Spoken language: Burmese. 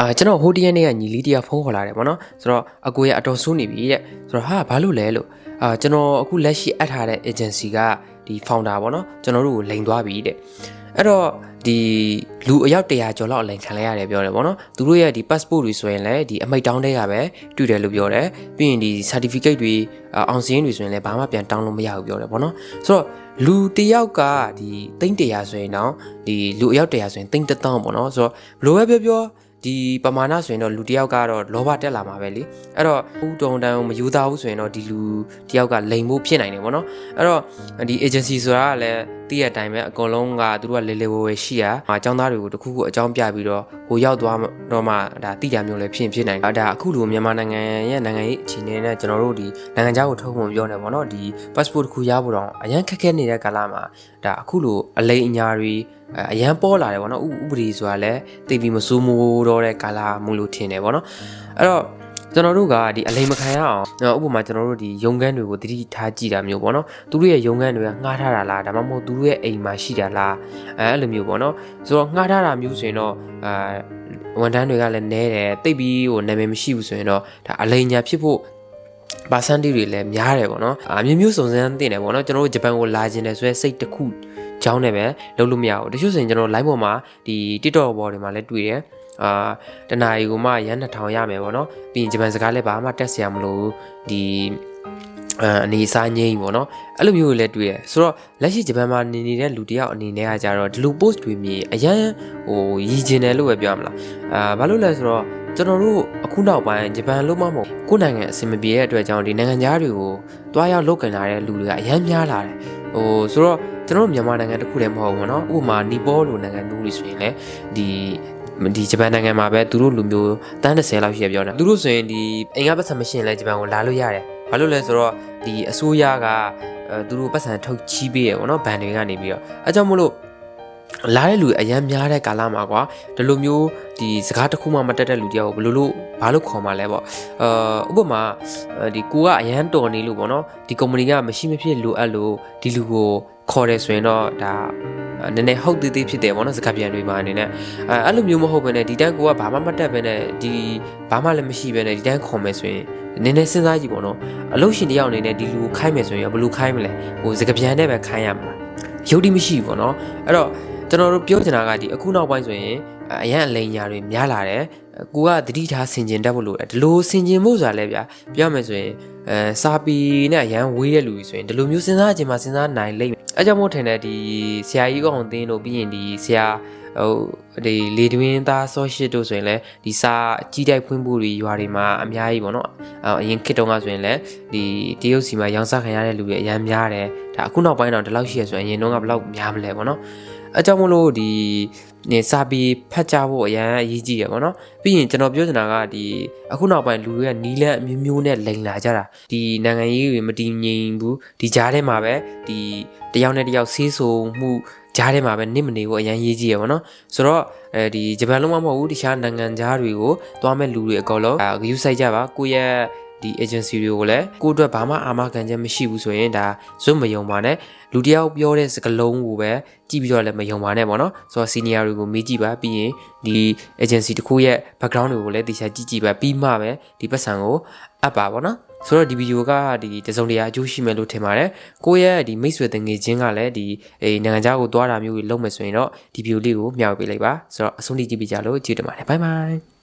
အာကျွန်တော်ဟိုတရက်နေ့ကညီလေးတယောက်ဖုန်းခေါ်လာတယ်ဗောနော်ဆိုတော့အကိုရအတော်ဆိုးနေပြီတဲ့ဆိုတော့ဟာဘာလို့လဲလို့အာကျွန်တော်အခုလက်ရှိအပ်ထားတဲ့ agency ကဒီ founder ဗောနော်ကျွန်တော်တို့ကိုလိန်သွားပြီတဲ့အဲ့တော့ဒီလူအယောက်100ကျော်လောက်အလိန်ခံလိုက်ရတယ်ပြောတယ်ဗောနော်သူတို့ရဲ့ဒီ passport တွေဆိုရင်လည်းဒီအမိတ်တောင်းတဲ့ကပဲတွေ့တယ်လို့ပြောတယ်ပြီးရင်ဒီ certificate တွေအာအောင်စင်းတွေဆိုရင်လည်းဘာမှပြန်တောင်းလို့မရဘူးပြောတယ်ဗောနော်ဆိုတော့လူတစ်ယောက်ကဒီသိန်း100ဆိုရင်တော့ဒီလူအယောက်100ဆိုရင်သိန်း1000ပေါ့နော်ဆိုတော့ဘယ်လိုပဲပြောပြော ဒီပမာဏဆိုရင်တော့လူတစ်ယောက်ကတော့လောဘတက်လာမှာပဲလေအဲ့တော့ဦးတုံတန်းမယူသားဘူးဆိုရင်တော့ဒီလူတစ်ယောက်ကလိန်ဖို့ဖြစ်နိုင်တယ်ပေါ့နော်အဲ့တော့ဒီ agency ဆိုတာကလည်းတည့်ရတိုင်းပဲအကုန်လုံးကသူတို့ကလေလေဝဲဝဲရှိရအကြောင်းသားတွေကိုတစ်ခုခုအကြောင်းပြပြီးတော့ဟိုရောက်သွားတော့မှဒါတိကျမျိုးလည်းဖြစ်ဖြစ်နိုင်တယ်ဒါအခုလိုမြန်မာနိုင်ငံရဲ့နိုင်ငံရေးအခြေအနေနဲ့ကျွန်တော်တို့ဒီနိုင်ငံခြားကိုထုတ်ဖို့ပြောနေပေါ့နော်ဒီ passport တစ်ခုရဖို့တော့အရန်ခက်ခဲနေတဲ့ကာလမှာဒါအခုလိုအလိမ်အညာတွေ အရန်ပေါ်လာတယ်ပေါ့နော်ဥပဒေဆိုတာလည်းသိပြီးမစိုးမိုးတော့တဲ့ကာလမို့လို့ထင်တယ်ပေါ့နော်အဲ့တော့ကျွန်တော်တို့ကဒီအလိမ်မခံရအောင်ဥပမာကျွန်တော်တို့ဒီရုံခန်းတွေကိုတတိထားကြည့်တာမျိုးပေါ့နော်သူတို့ရဲ့ရုံခန်းတွေကငှားထားတာလားဒါမှမဟုတ်သူတို့ရဲ့အိမ်မှာရှိတာလားအဲအဲ့လိုမျိုးပေါ့နော်ဆိုတော့ငှားထားတာမျိုးဆိုရင်တော့အာဝန်ထမ်းတွေကလည်းနဲတယ်တိတ်ပြီးဟိုနာမည်မရှိဘူးဆိုရင်တော့ဒါအလိမ်ညာဖြစ်ဖို့ ပါစန်တီတွေလည်းများတယ်ပေါ့နော်အမျိုးမျိုးစုံစမ်းတင်တယ်ပေါ့နော်ကျွန်တော်တို့ဂျပန်ကိုလာခြင်းတယ်ဆိုရဲစိတ်တစ်ခုကြောင်းနေပဲလုပ်လို့မရဘူးတချို့ဆိုရင်ကျွန်တော် live ပေါ်မှာဒီ TikTok ပေါ်တွေမှာလည်းတွေ့တယ်အာတနာရီကိုမှရန်2000ရမယ်ပေါ့နော်ပြီးရင်ဂျပန်စကားလည်းဘာမှတက်ဆရာမလို့ဒီအဲအနေစားငိမ့်ပေါ့နော်အဲ့လိုမျိုးတွေလည်းတွေ့ရဆိုတော့လက်ရှိဂျပန်မှာနေနေတဲ့လူတယောက်အနေနဲ့ကကြတော့ဒီလို post တွေမြင်အရန်ဟိုရည်ကျင်တယ်လို့ပဲပြောရမလားအာဘာလို့လဲဆိုတော့ ကျွန်တော်တို့အခုနောက်ပိုင်းဂျပန်လို့မှမဟုတ်ကိုယ်နိုင်ငံအဆင်မပြေတဲ့အတွက်ကြောင့်ဒီနိုင်ငံသားတွေကိုတွားရောက်လုပ်ကန်လာတဲ့လူတွေကအရန်များလာတယ်ဟိုဆိုတော့ကျွန်တော်တို့မြန်မာနိုင်ငံတစ်ခုတည်းမဟုတ်ဘူးเนาะဥပမာနီပေါလိုနိုင်ငံမျိုးတွေဆိုရင်လည်းဒီဒီဂျပန်နိုင်ငံမှာပဲသူတို့လူမျိုးတန်း30လောက်ရှိရပြောတာသူတို့ဆိုရင်ဒီအင်္ဂါပတ်စံမရှင်းလဲဂျပန်ကိုလာလို့ရတယ်ဘာလို့လဲဆိုတော့ဒီအစိုးရကအဲသူတို့ပတ်စံထုတ်ချီးပေးရပေါ့နော်ဘန်တွေကနေပြီးတော့အဲကြောင့်မို့လို့ လာတဲ့လူအရန်များတဲ့ကာလမှာကွာဒီလိုမျိုးဒီစကားတစ်ခုမှမတက်တဲ့လူတယောက်ကိုဘယ်လိုလို့ဘာလို့ခေါ်မှလဲပေါ့အာဥပမာဒီကိုကအရန်တော်နေလို့ပေါ့နော်ဒီ company ကမရှိမဖြစ်လိုအပ်လို့ဒီလူကိုခေါ်တယ်ဆိုရင်တော့ဒါနည်းနည်းဟုတ်သေးသေးဖြစ်တယ်ပေါ့နော်စကားပြန်တွေမှာအနေနဲ့အဲအဲ့လိုမျိုးမဟုတ်ဘဲနဲ့ဒီတန်းကိုကဘာမှမတက်ဘဲနဲ့ဒီဘာမှလည်းမရှိဘဲနဲ့ဒီတန်းခေါ်မယ်ဆိုရင်နည်းနည်းစဉ်းစားကြည့်ပေါ့နော်အလုပ်ရှင်တယောက်အနေနဲ့ဒီလူကိုခိုင်းမယ်ဆိုရင်ဘယ်လိုခိုင်းမလဲဟိုစကားပြန်နဲ့ပဲခိုင်းရမှာရုပ်တိမရှိဘူးပေါ့နော်အဲ့တော့ ကျွန်တော်တို့ပြောချင်တာကဒီအခုနောက်ပိုင်းဆိုရင်အရန်အလိန်ညာတွေများလာတယ်ကိုကတတိထားဆင်ကျင်တတ်ဖို့လိုတယ်ဒီလိုဆင်ကျင်ဖို့ဆိုတာလဲဗျာပြောမယ်ဆိုရင်အဲစာပီနဲ့အရန်ဝေးတဲ့လူတွေဆိုရင်ဒီလိုမျိုးစဉ်းစားခြင်းမှာစဉ်းစားနိုင်လိမ့်မယ်အဲကြောင့်မို့ထင်တယ်ဒီဆရာကြီးကောင်တင်းတို့ပြီးရင်ဒီဆရာဟိုဒီလေတွင်းသားဆော့ရှစ်တို့ဆိုရင်လည်းဒီစာကြီးတိုက်ဖွင့်ဖို့တွေရွာတွေမှာအများကြီးပေါ့နော်အရင်ခေတ်တုန်းကဆိုရင်လည်းဒီတရုတ်စီမှာရောင်းစားခံရတဲ့လူတွေအများများတယ်ဒါအခုနောက်ပိုင်းတော့ဒီလောက်ရှိရဆိုရင်အရင်တုန်းကဘယ်လောက်များမလဲပေါ့နော် အဲကြောင့်မလို့ဒီနေစာပီဖတ်ကြဖို့အရန်အရေးကြီးရပါတော့ပြီးရင်ကျွန်တော်ပြောချင်တာကဒီအခုနောက်ပိုင်းလူတွေကနီးလန်းအမျိုးမျိုးနဲ့လိန်လာကြတာဒီနိုင်ငံရေးတွေမတည်ငြိမ်ဘူးဒီကြားထဲမှာပဲဒီတယောက်နဲ့တယောက်ဆေးဆုံမှုကြားထဲမှာပဲနစ်မနေဖို့အရန်ရေးကြီးရပါတော့ဆိုတော့အဲဒီဂျပန်လုံးမမဟုတ်ဘူးတခြားနိုင်ငံသားတွေကိုသွားမဲ့လူတွေအကုန်လုံးဂရုစိုက်ကြပါကိုယ့်ရဲ့ ဒီ agency တွေကိုလည်းကိုယ့်အတွက်ဘာမှအာမခံချက်မရှိဘူးဆိုရင်ဒါဇွတ်မယုံပါနဲ့လူတယောက်ပြောတဲ့စကားလုံးကိုပဲကြည့်ပြီးတော့လည်းမယုံပါနဲ့ပေါ့နော်ဆိုတော့ senior တွေကိုမေးကြည့်ပါပြီးရင်ဒီ agency တစ်ခုရဲ့ background တွေကိုလည်းတေချာကြည့်ကြည့်ပါပြီးမှပဲဒီပတ်စံကိုအပ်ပါပေါ့နော်ဆိုတော့ဒီဗီဒီယိုကဒီတစုံတရာအကျိုးရှိမယ်လို့ထင်ပါတယ်ကိုယ့်ရဲ့ဒီမိတ်ဆွေတငယ်ချင်းကလည်းဒီအေးနိုင်ငံခြားကိုသွားတာမျိုးတွေလုပ်မယ်ဆိုရင်တော့ဒီဗီဒီယိုလေးကိုမျှဝေပေးလိုက်ပါဆိုတော့အဆုံးထိကြည့်ပြကြလို့ကျေးဇူးတင်ပါတယ်ဘိုင်ဘိုင်